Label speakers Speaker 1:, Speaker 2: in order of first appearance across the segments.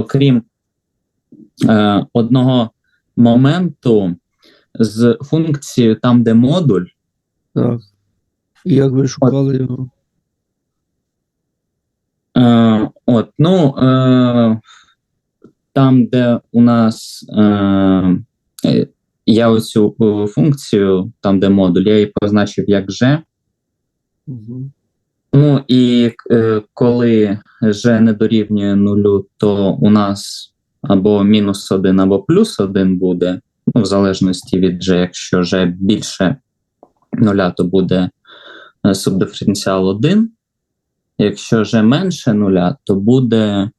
Speaker 1: окрім е, одного моменту з функцією там, де модуль,
Speaker 2: Так. І як ви шукали його?
Speaker 1: Е, от, ну, е, там, де у нас е, я оцю е, функцію, там, де модуль, я її позначив як G.
Speaker 2: Угу.
Speaker 1: Ну і е, коли G не дорівнює нулю, то у нас або мінус 1, або плюс 1 буде, ну, в залежності від G, якщо G більше нуля, то буде е, субдиференціал 1. Якщо G менше нуля, то буде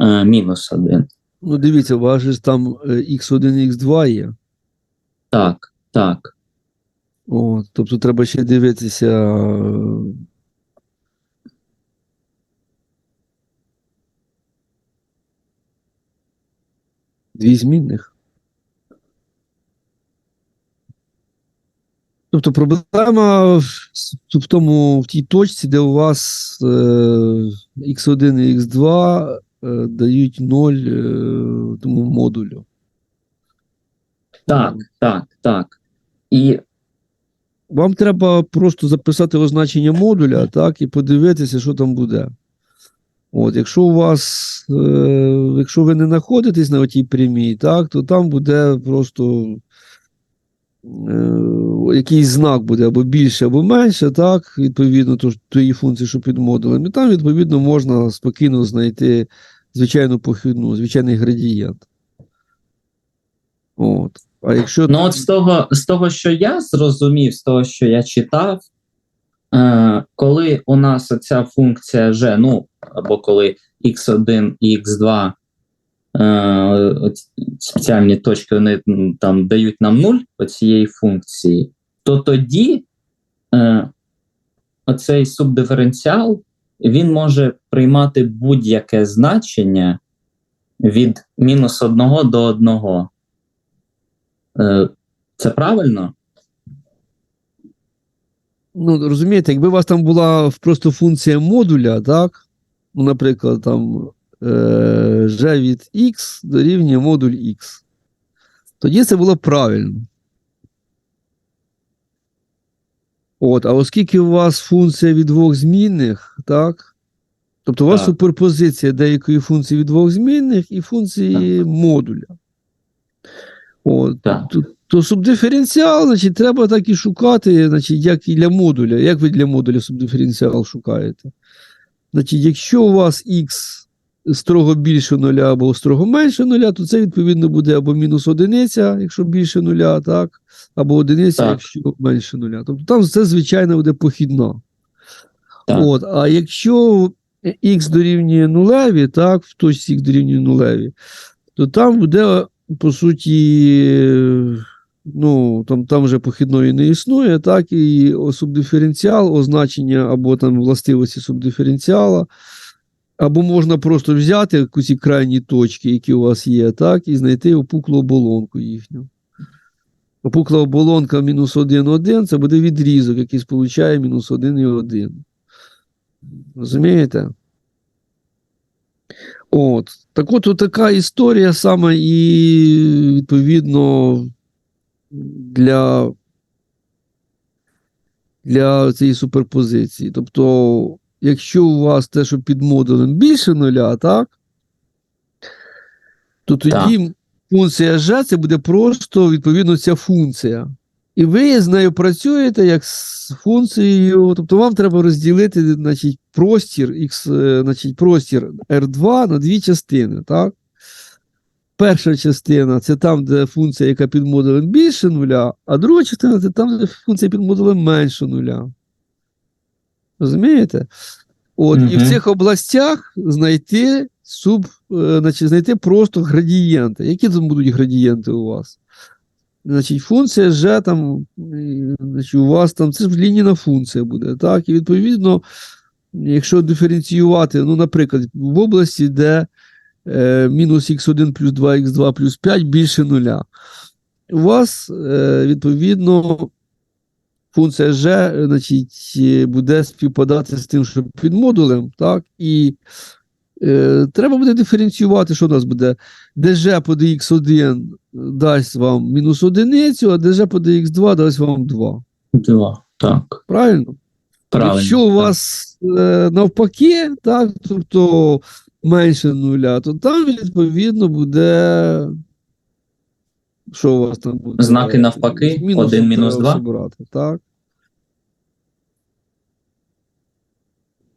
Speaker 1: е, мінус 1.
Speaker 2: Ну, дивіться, у вас же там е, X1 і X2 є.
Speaker 1: Так, так.
Speaker 2: От, тобто треба ще дивитися. Дві змінних. Тобто проблема в тому, в тій точці, де у вас е, X1 і X2 е, дають 0 е, тому модулю.
Speaker 1: Так, так, так. І
Speaker 2: Вам треба просто записати означення модуля, так, і подивитися, що там буде. От, якщо у вас, е, якщо ви не знаходитесь на отій прямій, так, то там буде просто е, якийсь знак буде або більше, або менше, так, відповідно то, тої функції, що під модулем. І там, відповідно, можна спокійно знайти звичайну похідну, звичайний градієнт. От. А якщо
Speaker 1: Ну, от з того, з того, що я зрозумів, з того, що я читав, е, коли у нас оця функція G, ну, або коли x1 і x2 е, спеціальні точки вони там дають нам 0 оцієї функції, то тоді е, оцей субдиференціал він може приймати будь-яке значення від мінус 1 до 1. Е, Це правильно?
Speaker 2: Ну, розумієте, якби у вас там була просто функція модуля, так? Ну, наприклад, там е, g від x дорівнює модуль x. Тоді це було правильно. От, а оскільки у вас функція від двох змінних, так? Тобто у вас
Speaker 1: Так.
Speaker 2: суперпозиція деякої функції від двох змінних і функції модуля. От,
Speaker 1: Так.
Speaker 2: то, то субдиференціал, значить, треба так і шукати, значить, як і для модуля. Як ви для модуля субдиференціал шукаєте? Значить, якщо у вас x строго більше нуля або строго менше нуля, то це відповідно буде або мінус одиниця, якщо більше нуля, так, або одиниця,
Speaker 1: Так.
Speaker 2: якщо менше нуля. Тобто там це, звичайно, буде похідна.
Speaker 1: Так.
Speaker 2: От, а якщо x дорівнює нулеві, так, в точці x дорівнює нулеві, то там буде, по суті, ну, там, там вже похідної не існує, так, і субдиференціал, означення або там властивості субдиференціала, або можна просто взяти якусь крайні точки, які у вас є, так, і знайти опуклу оболонку їхню. Опукла оболонка мінус 1, 1 це буде відрізок, який сполучає мінус 1 і 1. Розумієте? От. Так от така історія саме і відповідно для, для цієї суперпозиції. Тобто, якщо у вас те, що під модулем більше нуля, так? То тоді функція g це буде просто відповідно ця функція. І ви з нею працюєте як з функцією, тобто вам треба розділити значить, простір, X, е, значить, простір R2 на дві частини. Так? Перша частина це там, де функція, яка під модулем більше нуля, а друга частина це там, де функція під модулем менше нуля. Розумієте? От, І в цих областях знайти суб, е, значить, знайти просто градієнти. Які там будуть градієнти у вас? Значить, функція G там, значить, у вас там це ж лінійна функція буде. Так? І відповідно, якщо диференціювати, ну, наприклад, в області, де мінус х1 плюс 2, х2 плюс 5 більше нуля, у вас, е, відповідно, функція G е, значить, е, буде співпадати з тим, що під модулем, так? І Е, треба буде диференціювати, що у нас буде. dg по dx1 дасть вам мінус одиницю, а dg по dx2 дасть вам 2.
Speaker 1: Два. Так.
Speaker 2: Правильно?
Speaker 1: Правильно.
Speaker 2: Якщо у вас е, навпаки, так, тобто менше нуля, то там відповідно буде. Що у вас там буде?
Speaker 1: Знаки навпаки,
Speaker 2: мінусом
Speaker 1: один, мінус
Speaker 2: треба
Speaker 1: два?
Speaker 2: забирати, так?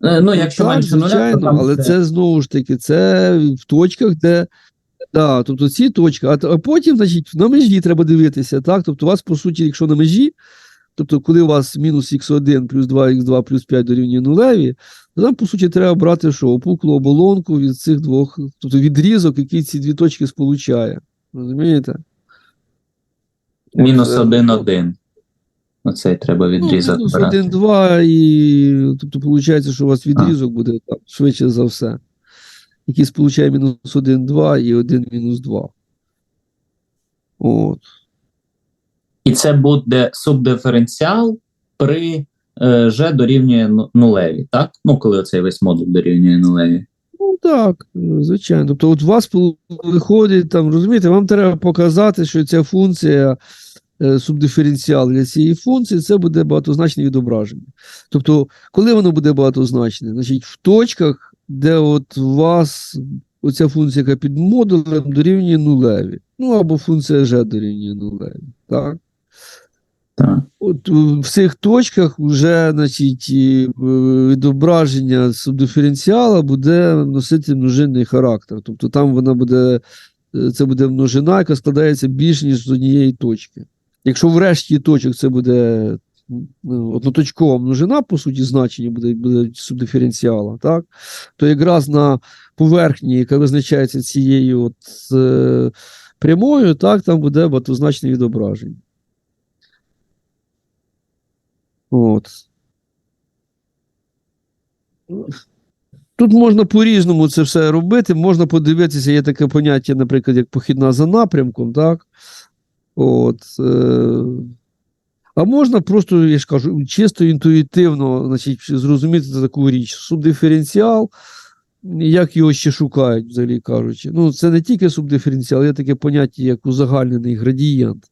Speaker 1: Е, Ну, якщо
Speaker 2: так,
Speaker 1: менше нуля, то там
Speaker 2: але
Speaker 1: це-
Speaker 2: це знову ж таки, це в точках, де. Да, тобто ці точки, а, а потім, значить, на межі треба дивитися, так? Тобто, у вас, по суті, якщо на межі, тобто, коли у вас мінус х1 плюс 2, х2 плюс 5 дорівнює нулеві, то там, по суті, треба брати що? Опуклу оболонку від цих двох, тобто відрізок, який ці дві точки сполучає. Розумієте?
Speaker 1: мінус
Speaker 2: е,
Speaker 1: один, один. Оцей треба відрізок
Speaker 2: Ну, мінус
Speaker 1: брати.
Speaker 2: 1, 2, і тобто, виходить, що у вас відрізок буде там, швидше за все. Який сполучає мінус 1, 2 і 1 мінус 2. От.
Speaker 1: І це буде субдиференціал при G дорівнює ну- нулеві, так? Ну, коли оцей весь модуль дорівнює нулеві.
Speaker 2: Ну так, е, звичайно. Тобто, от у вас виходить там, розумієте, вам треба показати, що ця функція, е, субдиференціал для цієї функції, це буде багатозначне відображення. Тобто, коли воно буде багатозначне? Значить, в точках, де от у вас оця функція, яка під модулем, дорівнює нулеві. Ну або функція g дорівнює нулеві. Так? От в цих точках вже значить, е, відображення субдиференціала буде носити множинний характер. Тобто там вона буде, е, це буде множина, яка складається більш ніж з однієї точки. Якщо в решті точок це буде ну, одноточкова множина, по суті, значення буде, буде субдиференціала, так? то якраз на поверхні, яка визначається цією от, е, прямою, так, там буде багатозначне відображення. От. Тут можна по-різному це все робити. Можна подивитися, є таке поняття, наприклад, як похідна за напрямком, так? От. Е- а можна просто, я ж кажу, чисто інтуїтивно значить, зрозуміти таку річ. Субдиференціал, як його ще шукають, взагалі кажучи. Ну, це не тільки субдиференціал, є таке поняття, як узагальнений градієнт.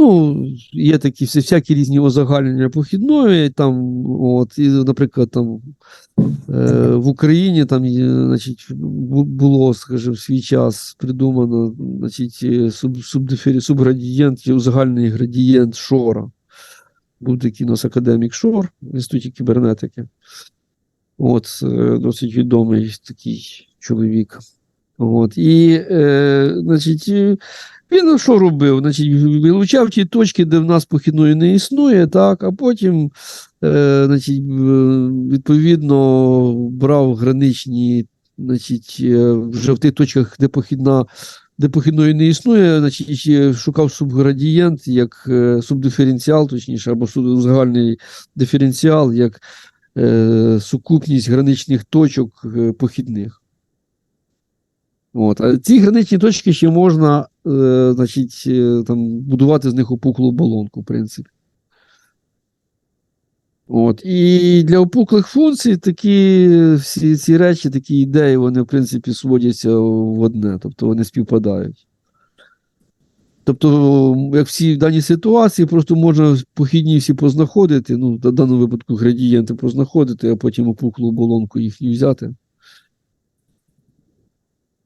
Speaker 2: Ну, є такі всякі різні узагальнення похідної, там, от, і, наприклад, там, е, в Україні там, значить, було, скажімо, свій час придумано значить, е, суб, субдифері, субградієнт, узагальний градієнт Шора. Був такий у нас академік Шор в інституті кібернетики. От, е, досить відомий такий чоловік. От, і, е, значить, е, він що робив? Значить, вилучав ті точки, де в нас похідної не існує, так, а потім, е, значить, е, відповідно, брав граничні, значить, е, вже в тих точках, де похідна. Де похідної не існує, значить, ще шукав субградієнт як е, субдиференціал, точніше, або загальний диференціал, як е, сукупність граничних точок е, похідних. От. А ці граничні точки ще можна е, значить, е, там, будувати з них опуклу оболонку, в принципі. От. І для опуклих функцій такі всі ці речі, такі ідеї, вони, в принципі, сводяться в одне, тобто вони співпадають. Тобто, як в цій даній ситуації, просто можна похідні всі познаходити, ну, в даному випадку градієнти познаходити, а потім опуклу оболонку їхню взяти.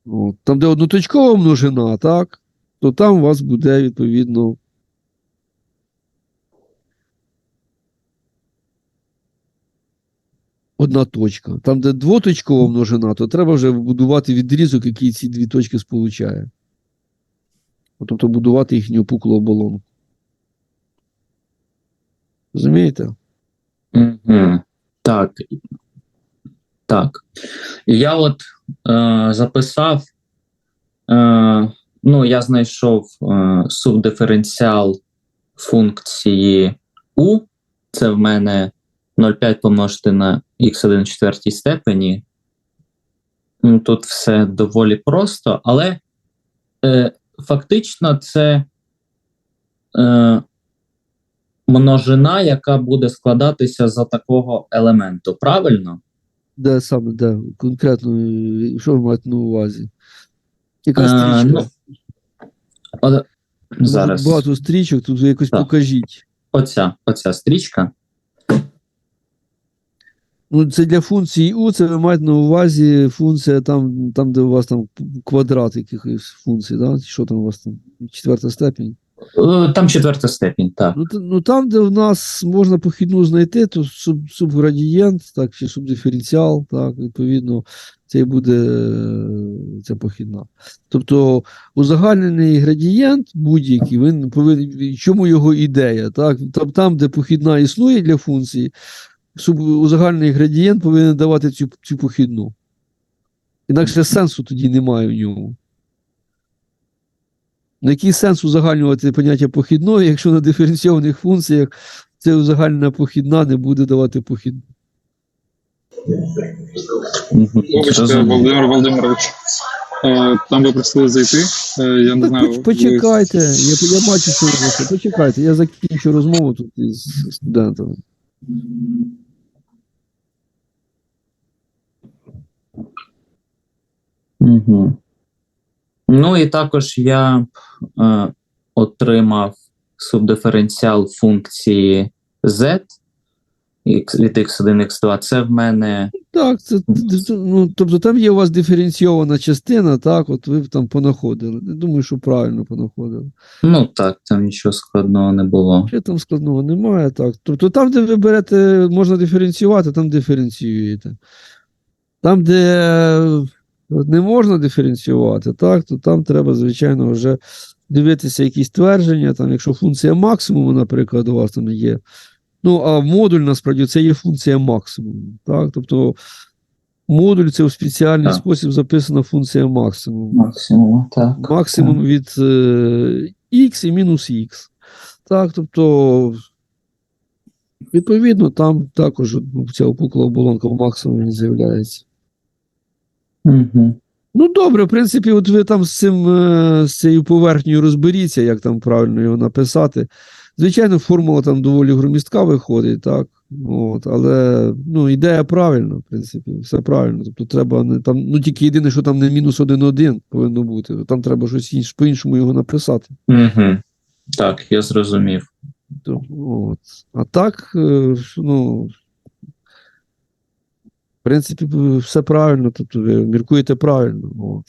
Speaker 2: От. Там, де одноточкова множина, так, то там у вас буде відповідно. Одна точка. Там, де двоточкова множина, то треба вже будувати відрізок, який ці дві точки сполучає. Тобто будувати їхню опуклу оболонку. Розумієте?
Speaker 1: Угу. Так. Так. І Я от е, записав, е, ну, я знайшов е, субдиференціал функції U. Це в мене 0,5 помножити на x1 в четвертій степені. Ну, Тут все доволі просто, але е, фактично це е, множина, яка буде складатися за такого елементу. Правильно?
Speaker 2: Де саме, де? Конкретно, що ви маєте на увазі? Яка
Speaker 1: Е,
Speaker 2: стрічка?
Speaker 1: ну, О, зараз.
Speaker 2: Багато стрічок, тут якось
Speaker 1: Так.
Speaker 2: покажіть.
Speaker 1: Оця, оця стрічка.
Speaker 2: Ну, це для функції U, це ви маєте на увазі функція там, там де у вас там квадрат якихось функцій, да? що там у вас там? Четверта степінь.
Speaker 1: Е, Там четверта степінь, так.
Speaker 2: Ну, ну там, де в нас можна похідну знайти, то суб, субградієнт, так, чи субдиференціал, так, відповідно, це і буде е, ця похідна. Тобто узагальнений градієнт будь-який, він повинен, чому його ідея? Так? Там, там, де похідна існує для функції, суб, узагальнений градієнт повинен давати цю, цю похідну. Інакше сенсу тоді немає в ньому. На який сенс узагальнювати поняття похідної, якщо на диференційованих функціях ця узагальнена похідна не буде давати похідну?
Speaker 3: Вибачте. Володимир Володимирович. е, Там ви просили зайти. е, Я не
Speaker 2: Так,
Speaker 3: знаю.
Speaker 2: поч-
Speaker 3: ви-
Speaker 2: почекайте, я, я бачу, що ви. Почекайте, я закінчу розмову тут із студентами.
Speaker 1: Угу. Ну і також я е, отримав субдиференціал функції z від x1, x2. Це в мене
Speaker 2: Так, це, ну, тобто там є у вас диференційована частина, так, от ви там понаходили. Я думаю, що правильно понаходили.
Speaker 1: ну так, там нічого складного не було.
Speaker 2: Що там складного немає, так. Тобто там, де ви берете, можна диференціювати, там диференціюєте. Там, де не можна диференціювати, так, то там треба, звичайно, вже дивитися якісь твердження, там, якщо функція максимуму, наприклад, у вас там є. Ну, а модуль насправді це є функція максимуму. Так? Тобто модуль це в спеціальний
Speaker 1: Так.
Speaker 2: спосіб записана функція максимуму
Speaker 1: Максимум, так.
Speaker 2: максимум від е, x і мінус x. Так, тобто, відповідно, там також ну, ця опукла оболонка в максимумі з'являється.
Speaker 1: Угу.
Speaker 2: Ну, добре, в принципі, от ви там з цим е, з цією поверхнею розберіться, як там правильно його написати. Звичайно, формула там доволі громістка виходить, так. От, але ну, ідея правильна, в принципі, все правильно. Тобто треба не там, ну тільки єдине, що там не мінус 1,1 повинно бути. Там треба щось інше, по-іншому його написати.
Speaker 1: Угу. Так, я зрозумів.
Speaker 2: От. А так, е, ну, принципі, все правильно, тобто ви міркуєте правильно. От.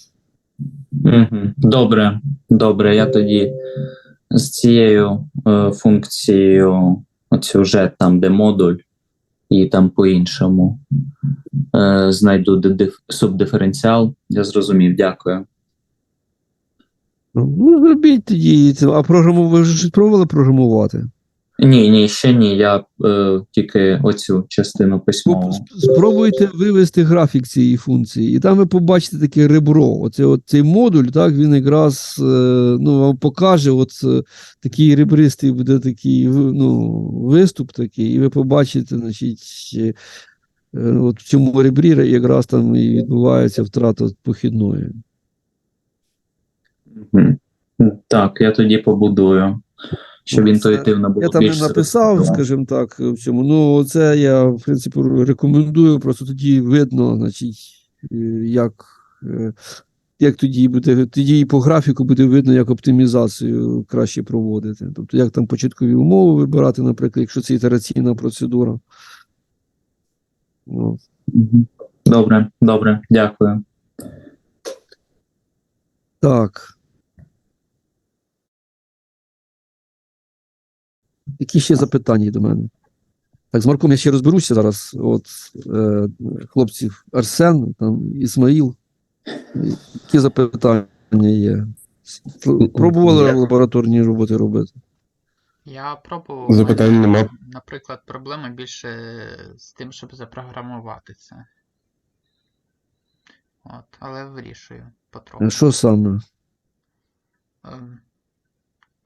Speaker 1: Добре, добре. Я тоді з цією е, функцією, оцю вже там, де модуль, і там по-іншому е, знайду субдиференціал. Я зрозумів, дякую.
Speaker 2: Ну, зробіть тоді. А програму ви вже щось пробували програмувати?
Speaker 1: Ні, ні, ще ні. Я е, тільки оцю частину письмову.
Speaker 2: Спробуйте вивести графік цієї функції, і там ви побачите таке ребро. Оце, от цей модуль, так, він якраз е, ну, вам покаже от, е, такий ребристий буде такий ну, виступ такий, і ви побачите, значить, е, от в цьому ребрі якраз там і відбувається втрата похідної.
Speaker 1: Так, я тоді побудую, щоб
Speaker 2: Ну,
Speaker 1: інтуїтивно було
Speaker 2: Я там не написав, скажімо так, в цьому. Ну, це я, в принципі, рекомендую, просто тоді видно, значить, е, як, е, як тоді буде, тоді і по графіку буде видно, як оптимізацію краще проводити. Тобто, як там початкові умови вибирати, наприклад, якщо це ітераційна процедура. Ну,
Speaker 1: Добре, добре, дякую.
Speaker 2: так. Які ще запитання до мене? Так, з Марком я ще розберуся зараз. От е, хлопців Арсен, там Ісмаїл. Які запитання є? Пробували
Speaker 4: Я-
Speaker 2: лабораторні роботи робити?
Speaker 5: Я пробував.
Speaker 4: Запитань
Speaker 5: у
Speaker 4: нема.
Speaker 5: Наприклад, проблема більше з тим, щоб запрограмувати це. От, але вирішую потроху.
Speaker 2: Що саме?
Speaker 5: Ем,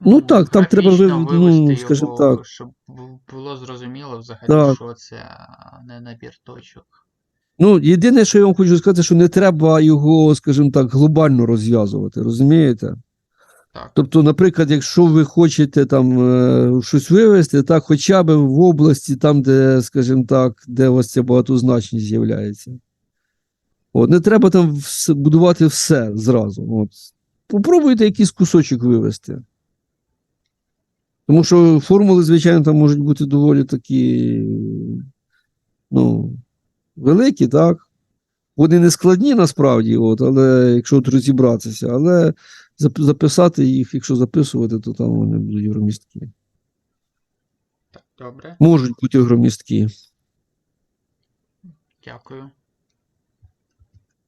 Speaker 2: Ну так, там треба
Speaker 5: графічно
Speaker 2: ви- ну,
Speaker 5: вивести
Speaker 2: скажімо
Speaker 5: його,
Speaker 2: так.
Speaker 5: Щоб бу- було зрозуміло взагалі,
Speaker 2: Так.
Speaker 5: що це а, не набір точок.
Speaker 2: Ну, єдине, що я вам хочу сказати, що не треба його, скажімо так, глобально розв'язувати, розумієте?
Speaker 5: Так.
Speaker 2: Тобто, наприклад, якщо ви хочете там е, щось вивести, так, хоча б в області, там, де, скажімо так, де у вас ця багатозначність з'являється. От, не треба там вс- будувати все зразу. От. Попробуйте якийсь кусочок вивести. Тому що формули, звичайно, там можуть бути доволі такі ну, великі, так. Вони не складні насправді, от, але якщо от розібратися, але записати їх, якщо записувати, то там вони будуть громісткі.
Speaker 5: Добре.
Speaker 2: Можуть бути громісткі.
Speaker 5: Дякую.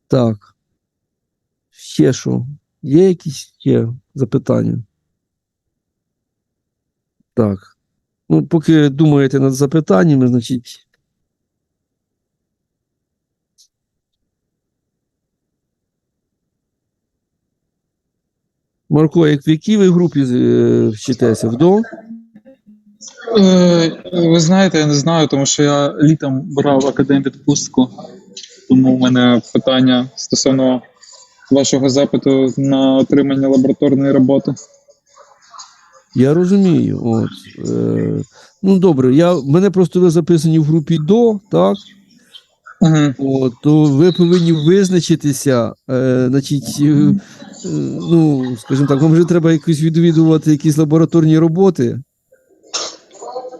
Speaker 2: Так. Ще що? Є якісь ще запитання? Так. Ну, поки думаєте над запитаннями, значить. Марко, як в якій ви групі е, вчитеся? Вдо?
Speaker 3: Е, ви знаєте, я не знаю, тому що я літом брав академ відпустку, тому в мене питання стосовно вашого запиту на отримання лабораторної роботи.
Speaker 2: Я розумію. От, е, ну, добре, я, мене просто ви записані в групі до, так?
Speaker 3: Угу.
Speaker 2: От, то ви повинні визначитися, е, значить, е, е, ну, скажімо так, вам вже треба якось відвідувати якісь лабораторні роботи.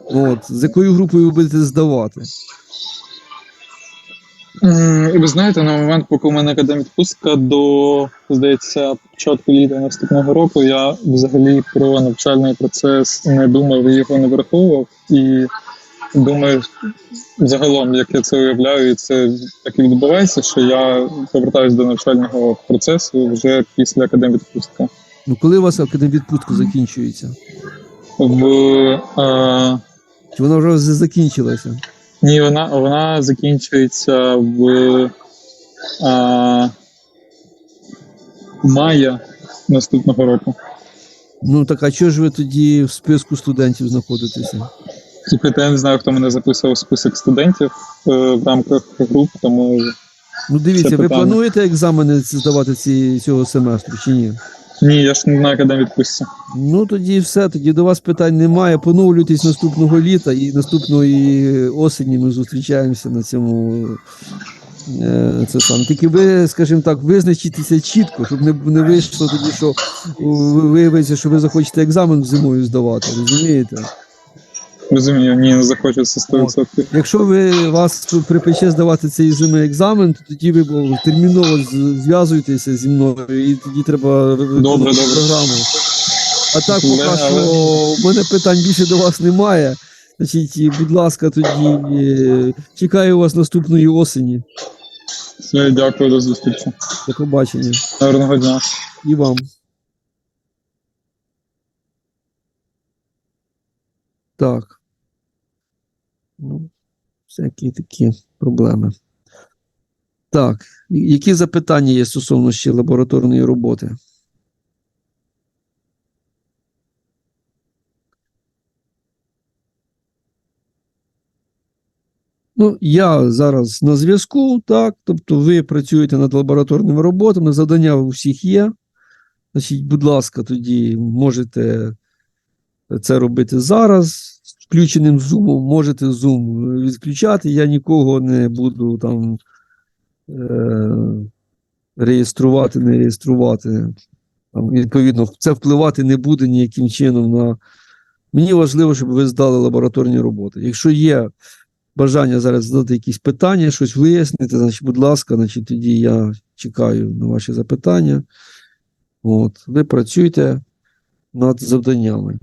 Speaker 2: От, з якою групою ви будете здавати?
Speaker 3: Ви знаєте, на момент, поки у мене академ відпустка до, здається, початку літа наступного року, я взагалі про навчальний процес не думав і його не враховував. І думаю, загалом, як я це уявляю, і це так і відбувається, що я повертаюся до навчального процесу вже після академ відпустка.
Speaker 2: Ну, коли у вас академвідпустка закінчується?
Speaker 3: В е,
Speaker 2: Чи вона вже закінчилася?
Speaker 3: Ні, вона, вона закінчується в е, мая наступного року.
Speaker 2: Ну так а чого ж ви тоді в списку студентів знаходитеся?
Speaker 3: Слухайте, я не знаю, хто мене записував в список студентів е, в рамках груп, тому
Speaker 2: Ну дивіться,
Speaker 3: Це
Speaker 2: ви
Speaker 3: питання.
Speaker 2: плануєте екзамени здавати ці, цього семестру чи ні?
Speaker 3: Ні, я ж не знаю, коли відпуститься.
Speaker 2: Ну тоді все, тоді до вас питань немає. Поновлюйтесь наступного літа і наступної осені ми зустрічаємося на цьому. е, Це сам. Тільки ви, скажімо так, визначитеся чітко, щоб не, не вийшло тоді, що ви- виявиться, що ви захочете екзамен зимою здавати, розумієте?
Speaker 3: Розумію, ні, не захочу 100%.
Speaker 2: Якщо ви вас припече здавати цей зими екзамен, то тоді ви терміново зв'язуєтеся зі мною, і тоді треба
Speaker 3: добре.
Speaker 2: програму. А так, поки
Speaker 3: Але-
Speaker 2: що в мене питань більше до вас немає. Значить, будь ласка, тоді е, чекаю вас наступної осені.
Speaker 3: Все, дякую, до зустрічі.
Speaker 2: До побачення.
Speaker 3: Гарного дня.
Speaker 2: І вам. Так. Всякі такі проблеми. Так. Які запитання є стосовно ще лабораторної роботи? Ну, я зараз на зв'язку, так. Тобто ви працюєте над лабораторними роботами, завдання у всіх є. Значить, будь ласка, тоді можете це робити зараз включеним зумом, можете Zoom відключати. Я нікого не буду там е- реєструвати, не реєструвати. Там, відповідно, це впливати не буде ніяким чином на. Мені важливо, щоб ви здали лабораторні роботи. Якщо є бажання зараз задати якісь питання, щось вияснити, значить, будь ласка, значить, тоді я чекаю на ваші запитання. От, ви працюєте над завданнями.